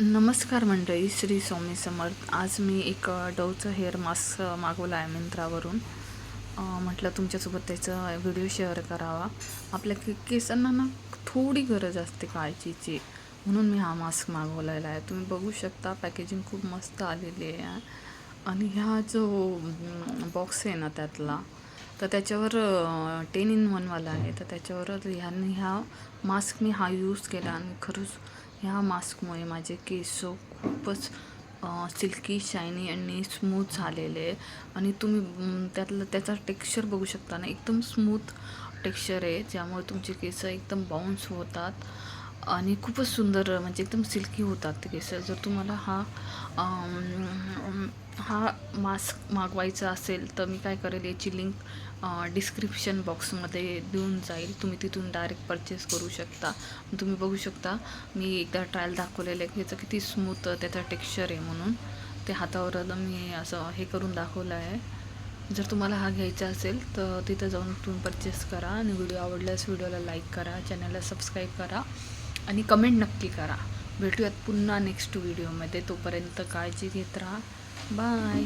नमस्कार मंडळी श्री स्वामी समर्थ. आज मी एक डवचं हेअर मास्क मागवला आहे मिंत्रावरून. म्हटलं तुमच्यासोबत त्याचा व्हिडिओ शेअर करावा. आपल्या के केसांना ना थोडी गरज असते काळजीची. म्हणून मी हा मास्क मागवलेला आहे. तुम्ही बघू शकता पॅकेजिंग खूप मस्त आलेली आहे. आणि ह्या जो बॉक्स आहे ना त्यातला तर त्याच्यावर टेन इन वनवाला आहे. तर त्याच्यावर ह्यांनी ह्या मास्क मी हा यूज केला आणि खरंच ह्या मास्कमुळे माझे केस खूपच सिल्की शायनी आणि स्मूथ झालेले आहे. आणि तुम्ही त्यातलं त्याचा टेक्स्चर बघू शकता ना एकदम स्मूथ टेक्स्चर आहे ज्यामुळे तुमचे केस एकदम बाउन्स होतात. आणि खूपच सुंदर म्हणजे एकदम सिल्की होतात ते केस. जर तुम्हाला हा हा मास्क मागवायचा असेल तर मी काय करेल याची लिंक डिस्क्रिप्शन बॉक्समध्ये देऊन जाईल. तुम्ही तिथून डायरेक्ट परचेस करू शकता. तुम्ही बघू शकता मी एकदा ट्रायल दाखवलेलं आहे. की ह्याचं किती स्मूथ त्याचा टेक्स्चर आहे म्हणून. ते हातावर मी असं हे करून दाखवलं आहे. जर तुम्हाला हा घ्यायचा असेल तर तिथं जाऊन तुम्ही परचेस करा. आणि व्हिडिओ आवडल्यास व्हिडिओला लाईक करा. चॅनलला सबस्क्राईब करा. आणि कमेंट नक्की करा. भेटूयात पुन्हा नेक्स्ट व्हिडिओमध्ये तोपर्यंत काळजी घेत राहा. बाय